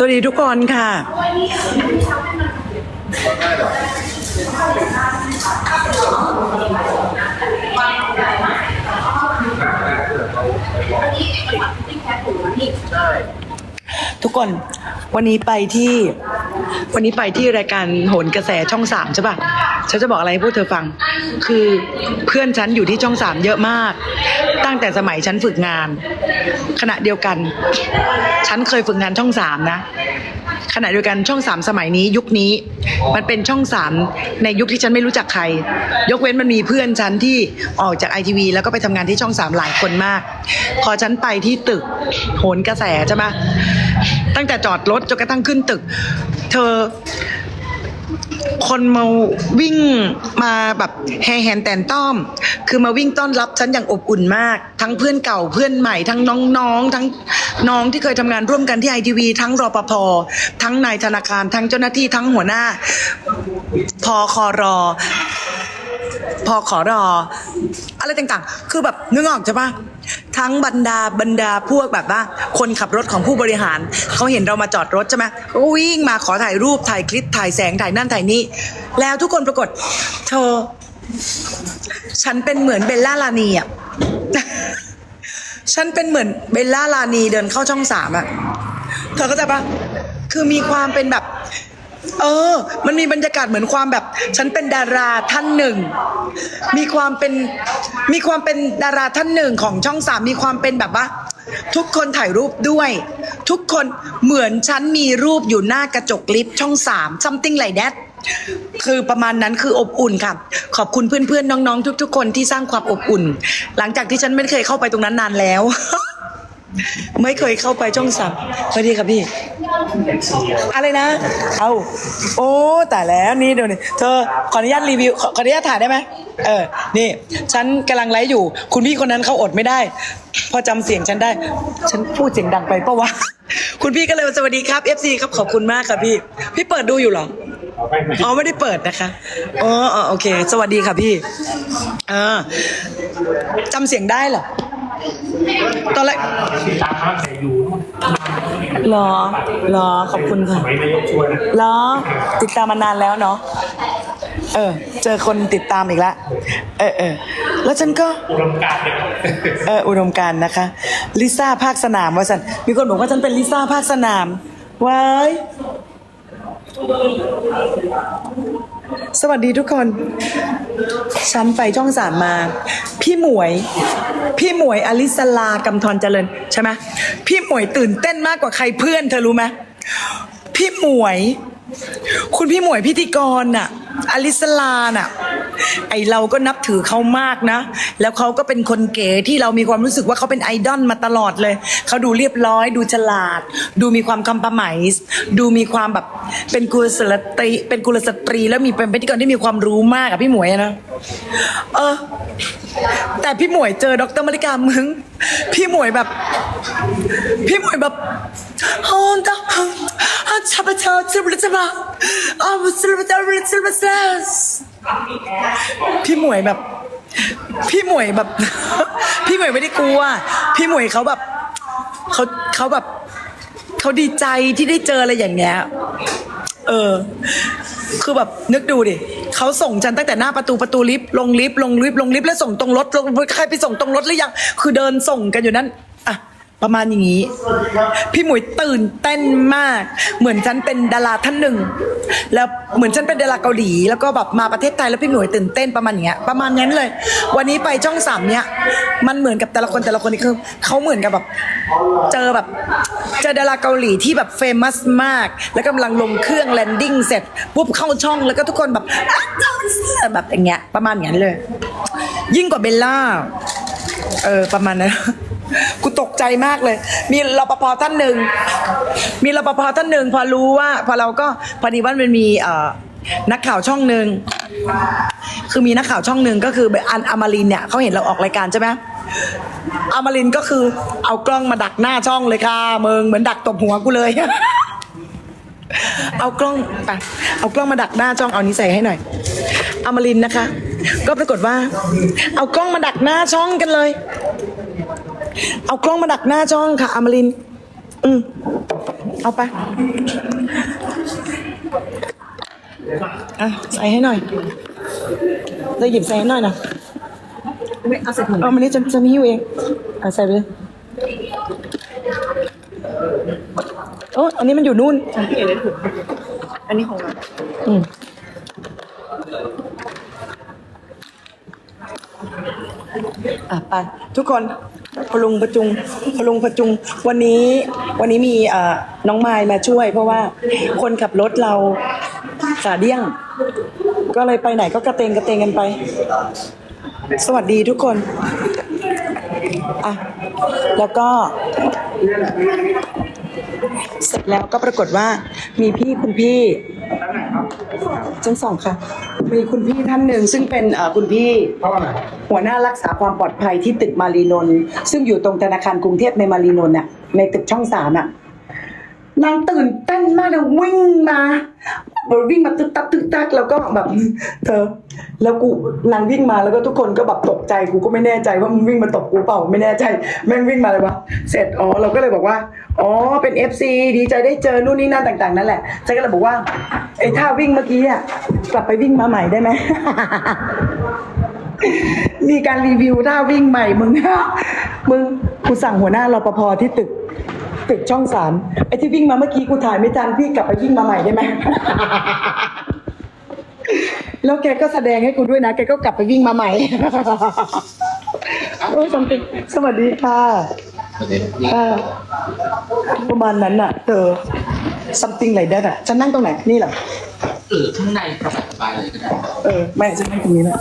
สวัสดีทุกคนค่ะ ทุกคนวันนี้ไปที่ วันนี้ไปที่รายการโหนกระแสช่องสามใช่ปะฉันจะบอกอะไรให้พวกเธอฟัง คือเพื่อนฉันอยู่ที่ช่องสามเยอะมาก ตั้งแต่สมัยฉันฝึกงาน ขณะเดียวกัน ฉันเคยฝึกงานช่องสามนะขณะเดียวกันช่องสามสมัยนี้ยุคนี้ มันเป็นช่องสามในยุคที่ฉันไม่รู้จักใคร ยกเว้นมันมีเพื่อนฉันที่ออกจากไอทีวีแล้วก็ไปทำงานที่ช่องสามหลายคนมาก พอฉันไปที่ตึกโหนกระแสใช่ไหมตั้งแต่จอดรถจนกระทั่งขึ้นตึก เธอ คนมาวิ่งมาแบบแห่แหนแตนต้อม คือมาวิ่งต้อนรับฉันอย่างอบอุ่นมาก ทั้งเพื่อนเก่าเพื่อนใหม่ทั้งน้องๆ ทั้งน้องที่เคยทำงานร่วมกันที่ไอทีวีทั้งรปภทั้งนายธนาคาร ทั้งเจ้าหน้าที่ทั้งหัวหน้า พอคอรอพอขอรอ อะไรต่างๆ คือแบบนึกออกใช่ปะ ทั้งบรรดาบรรดาพวกแบบว่า คนขับรถของผู้บริหาร เขาเห็นเรามาจอดรถใช่ไหมก็วิ่งมาขอถ่ายรูปถ่ายคลิปถ่ายแสงถ่ายนั่นถ่ายนี่แล้วทุกคนปรากฏเธอ ฉันเป็นเหมือนเบลล่าลานีอะฉันเป็นเหมือนเบลล่าลานีเดินเข้าช่องสามอะเธอเข้าใจปะคือมีความเป็นแบบ เออ มันมีบรรยากาศเหมือนความแบบ ฉันเป็นดาราท่านหนึ่ง มีความเป็น มีความเป็นดาราท่านหนึ่งของช่องสามมีความเป็นแบบว่า ทุกคนถ่ายรูปด้วย ทุกคนเหมือนฉันมีรูปอยู่หน้ากระจกลิฟต์ช่องสาม something like that คือประมาณนั้นคืออบอุ่นค่ะ ขอบคุณเพื่อนๆ น้องๆ ทุก ๆ คนที่สร้างความอบอุ่น หลังจากที่ฉันไม่เคยเข้าไปตรงนั้นนานแล้ว ไม่เคยเข้าไปช่องสามสวัสดีครับพี่ อะไรนะ เอาโอ้แต่แล้วนี่เดี๋ยวนี้เธอขออนุญาตรีวิวขอขออนุญาตถ่ายได้ไหมเออ นี่ฉันกำลังไลฟ์อยู่ คุณพี่คนนั้นเขาอดไม่ได้ พอจำเสียงฉันได้ ฉันพูดเสียงดังไปปะวะ คุณพี่ก็เลยสวัสดีครับ FC ครับขอบคุณมากค่ะพี่ พี่เปิดดูอยู่เหรอ อ๋อไม่ได้เปิดนะคะ อ๋ออ๋อโอเค สวัสดีค่ะพี่เออจำเสียงได้เหรอ ตอนแรกติดตามภาพแต่อยู่นู่นเหรอเหรอขอบคุณค่ะสมัยนายกชวนนะเหรอติดตามมานานแล้วเนาะเออ เจอคนติดตามอีกแล้วเออเออแล้วฉันก็ อุดมการณ์เนี่ยเอออุดมการณ์นะคะ ลิซ่าภาคสนามว่าสันมีคนบอกว่าฉันเป็นลิซ่าภาคสนามว้าย สวัสดีทุกคน ฉันไปช่องสามมา พี่หมวย พี่หมวยอลิสลากำธรเจริญใช่ไหมพี่หมวยตื่นเต้นมากกว่าใครเพื่อนเธอรู้ไหมพี่หมวย คุณพี่หมวยพิธีกรน่ะ อลิสลาน่ะ ไอเราก็นับถือเขามากนะ แล้วเขาก็เป็นคนเก๋ที่เรามีความรู้สึกว่าเขาเป็นไอดอลมาตลอดเลย เขาดูเรียบร้อย ดูฉลาด ดูมีความคำประไหมดูมีความแบบเป็นกุลสตรีเป็นกุลสตรี แล้วมีเป็นพิธีกรที่มีความรู้มากอะพี่หมวยอะนะเออ แต่พี่หมวยเจอดรมาริกามึง พี่หมวยแบบ พี่หมวยแบบฮอนตาฮันชับเชาชิบลิจิบะอ่าบุษลิบะลิจิบะส พี่หมวยแบบ พี่หมวยแบบ พี่หมวยไม่ได้กลัว พี่หมวยเขาแบบเขาเขาแบบเขาดีใจที่ได้เจออะไรอย่างเงี้ย เออ คือแบบนึกดูดิเขาส่งฉันตั้งแต่หน้าประตูประตูลิฟต์ลงลิฟต์ลงลิฟต์ลงลิฟต์แล้วส่งตรงรถลงใครไปส่งตรงรถหรือยัง คือเดินส่งกันอยู่นั้น ประมาณอย่างนี้ พี่หมวยตื่นเต้นมาก เหมือนฉันเป็นดาราท่านหนึ่ง แล้วเหมือนฉันเป็นดาราเกาหลี แล้วก็แบบมาประเทศไทยแล้วพี่หมวยตื่นเต้นประมาณอย่างเงี้ย ประมาณนั้นเลย วันนี้ไปช่องสามเนี้ย มันเหมือนกับแต่ละคนแต่ละคนนี่คือเขาเหมือนกับแบบ เจอแบบ เจอดาราเกาหลีที่แบบเฟมัสมาก แล้วกำลังลงเครื่องแลนดิ้งเสร็จปุ๊บเข้าช่องแล้วก็ทุกคนแบบแบบอย่างเงี้ย ประมาณอย่างนั้นเลย ยิ่งกว่าเบลล่า เออประมาณนั้น กูตกใจมากเลย มีรปภท่านหนึ่ง มีรปภท่านหนึ่งพอรู้ว่า พอเราก็พอดีว่ามันมีเอ่อนักข่าวช่องหนึ่งคือมีนักข่าวช่องหนึ่งก็คืออันอมรินเนี่ยเขาเห็นเราออกรายการใช่ไหมอมรินก็คือเอากล้องมาดักหน้าช่องเลยค่ะมึงเหมือนดักตบหัวกูเลย เอากล้องไปเอากล้องมาดักหน้าช่องเอานี้ใส่ให้หน่อยอมรินนะคะ ก็ปรากฏว่า เอากล้องมาดักหน้าช่องกันเลย เอากล้องมาดักหน้าช่องค่ะ อมรินทร์อืม เอาไป อะ ใส่ให้หน่อยจะหยิบใส่ให้หน่อยนะไม่เอาใส่ถุงเอามานี่จะจะมีอยู่เองอะใส่ไปเลยโอ้อันนี้มันอยู่นู่นฉันเปลี่ยนในถุงอันนี้ของเราอืมอะไปทุกคน พลุงประจุงพลุงประจุง วันนี้วันนี้มีน้องไมายมาช่วย เพราะว่าคนขับรถเราขาเดี้ยง ก็เลยไปไหนก็กระเตงกระเตงกันไป สวัสดีทุกคนอะแล้วก็ เสร็จแล้วก็ปรากฏว่ามีพี่คุณพี่ชั้นสองค่ะ มีคุณพี่ท่านหนึ่งซึ่งเป็นเอ่อคุณพี่เพราะอะไร หัวหน้ารักษาความปลอดภัยที่ตึกมารีนนท์ซึ่งอยู่ตรงธนาคารกรุงเทพในมารีนนท์น่ะในตึกช่องสามอะนางตื่นเต้นมากเลยวิ่งมาวิ่งมาตึกตักตึกตักแล้วก็แบบ เธอ แล้วกูนางวิ่งมาแล้วก็ทุกคนก็แบบตกใจกูก็ไม่แน่ใจว่ามันวิ่งมาตบกูเปล่าไม่แน่ใจแม่งวิ่งมาเลยวะเสร็จอ๋อเราก็เลยบอกว่า อ๋อ เป็นเอฟซีดีใจได้เจอนู่นนี่นั่นต่าง ๆ นั่นแหละฉันก็เลยบอกว่าไอ้ท่าวิ่งเมื่อกี้อะกลับไปวิ่งมาใหม่ได้ไหม มีการรีวิวท่าวิ่งใหม่มึง มึงกูสั่งหัวหน้ารปภที่ตึก ตึกช่องสามไอ้ที่วิ่งมาเมื่อกี้กูถ่ายไม่ทันพี่กลับไปวิ่งมาใหม่ได้ไหม แล้วแกก็แสดงให้กูด้วยนะ แกก็กลับไปวิ่งมาใหม่ โอ้ยสวัสดีสวัสดีค่ะ อ่าประมาณนั้นน่ะเธอ something like that อะฉันนั่งตรงไหนนี่เหรอเออข้างในสบายๆเลยก็ได้เออไม่ฉันนั่งตรงนี้แหละ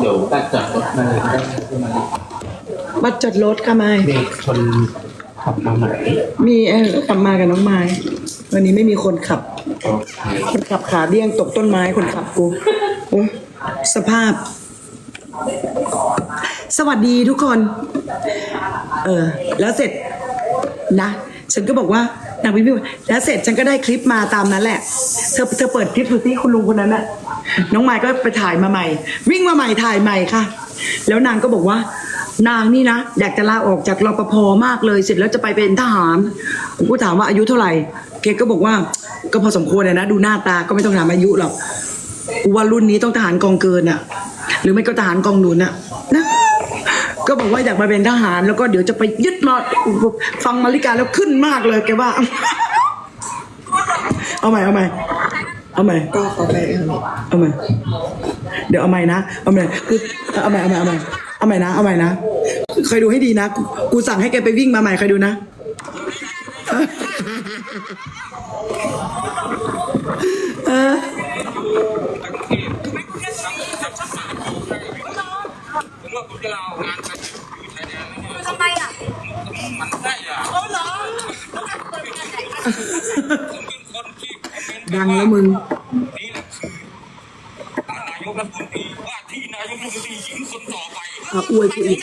เดี๋ยวตัดจอดรถมาเลยก็ได้ขึ้นมาเลยบัตรจอดรถค่ะไม้เด็กคนขับมาใหม่มีเออก็ขับมากับน้องไม้วันนี้ไม่มีคนขับโอเคนขับขาเดี้ยงตกต้นไม้คนขับกูสภาพ สวัสดีทุกคน เออ แล้วเสร็จนะ ฉันก็บอกว่านางวิวแล้วเสร็จฉันก็ได้คลิปมาตามนั้นแหละ เธอเธอเปิดคลิปดูที่คุณลุงคนนั้นน่ะน้องไม้ก็ไปถ่ายมาใหม่ วิ่งมาใหม่ถ่ายใหม่ค่ะ แล้วนางก็บอกว่า นางนี่นะอยากจะลาออกจากรปภมากเลยเสร็จแล้วจะไปเป็นทหารก็ถามว่าอายุเท่าไหร่ เกก็บอกว่าก็พอสมควรนะดูหน้าตาก็ไม่ต้องถามอายุหรอกกูว่ารุ่นนี้ต้องทหารกองเกินอะหรือไม่ก็ทหารกองหนุนอะนะก็บอกว่าอยากมาเป็นทหารแล้วก็เดี๋ยวจะไปยึดมาฟังมาริกาแล้วขึ้นมากเลยแกว่า เอาใหม่เอาใหม่เอาใหม่ก็ขอไปเออเอาใหม่เดี๋ยวเอาใหม่นะเอาใหม่คือเอาใหม่เอาใหม่เอาใหม่เอาใหม่นะเอาใหม่นะคอยดูให้ดีนะ กูกูสั่งให้แกไปวิ่งมาใหม่คอยดูนะ เออทำไมอะมันได้อะเขาเหรอเขาจะเปิดกันไหนคะเป็นคนที่คอมเมนต์ดังแล้วมึงนี่แหละคือนายกรัฐมนตรีว่าที่นายกรัฐมนตรีหญิงคนต่อไปอะอวยกูอีก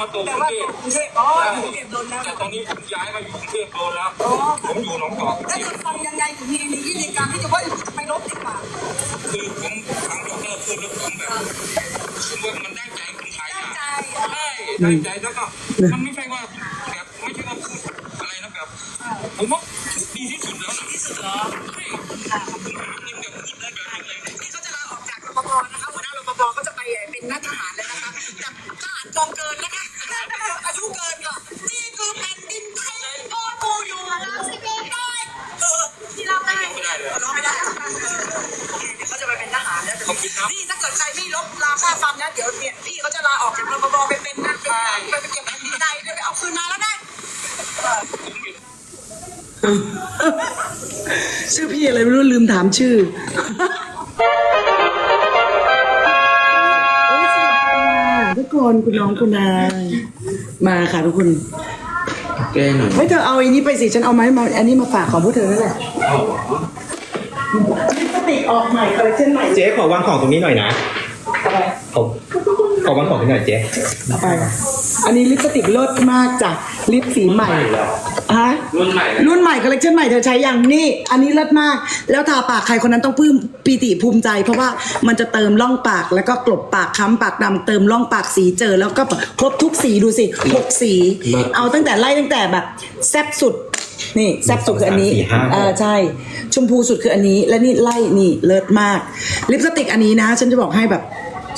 มาโตกรุว่างเทพกรุงเทพอ๋ออยู่กรุงเทพโดนแล้วแต่ตอนนี้ผมย้ายมาอยู่กรุงเทพโดนแล้ว ผมอยู่หนองจอกแล้วจะฟังยังไงถึงมีมีในการที่จะว่าจะไปลบดีกว่าคือผมฟังดอกเตอร์พูดแล้วผมแบบผมว่ามันได้ใจคนไทยอะใจใช่ได้ใจแล้วก็มันไม่ใช่ว่า ชื่อพี่อะไรไม่รู้ลืมถามชื่อโอ้ยสวัสดีค่ะทุกคนคุณน้องคุณนายมาค่ะทุกคน แกล้งหน่อยเฮ้ยเธอเอาอันนี้ไปสิฉันเอาไม้มาอันนี้มาฝากของพวกเธอนั่นแหละลิปสติกออกใหม่คอลเลคชันใหม่เจ๊ขอวางของตรงนี้หน่อยนะขอขอวางของตรงนี้หน่อยเจ๊เอาไป อันนี้ลิปสติกเลิศมากจ้ะลิปสีใหม่ ฮะ รุ่นใหม่เลยรุ่นใหม่คอลเลคชันใหม่เธอใช้ยังนี่ อันนี้เลิศมาก แล้วทาปากใครคนนั้นต้องปลื้มปีติภูมิใจ เพราะว่ามันจะเติมร่องปากแล้วก็กลบปากค้ำปากดำเติมร่องปากสีเจอ แล้วก็ครบทุกสีดูสิหกสี เอาตั้งแต่ไล่ตั้งแต่แบบแซ่บสุด นี่แซ่บสุดคืออันนี้เออใช่ ชมพูสุดคืออันนี้ และนี่ไล่นี่เลิศมาก ลิปสติกอันนี้นะ ฉันจะบอกให้แบบ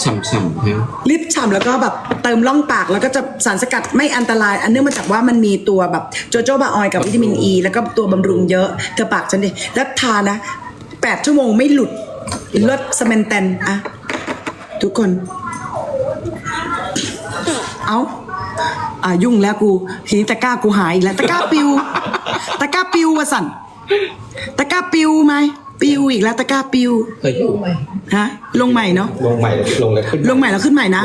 ฉ่ำๆฮะลิปฉ่ำแล้วก็แบบเติมร่องปากแล้วก็จะสารสกัดไม่อันตราย อันเนื่องมาจากว่ามันมีตัวแบบโจโจบาออยกับวิตามินอ e, ีแล้วก็ตัวบำรุงเยอะเธอปากฉันดิแล้วทานะแปดชั่วโมงไม่หลุดเลิศสเมนแตนอะทุกคน เอาอะยุ่งแล้วกูทีนี้ตะกร้ากูหายอีกแล้วตะกร้าปิว ตะกร้าปิววะสันตะกร้าปิวไหมปิวอีกแล้วตะกร้าปิว เคยอยู่ฮะ ลงใหม่เนาะลงใหม่ลงเลยขึ้น ลงใหม่แล้วขึ้นใหม่นะ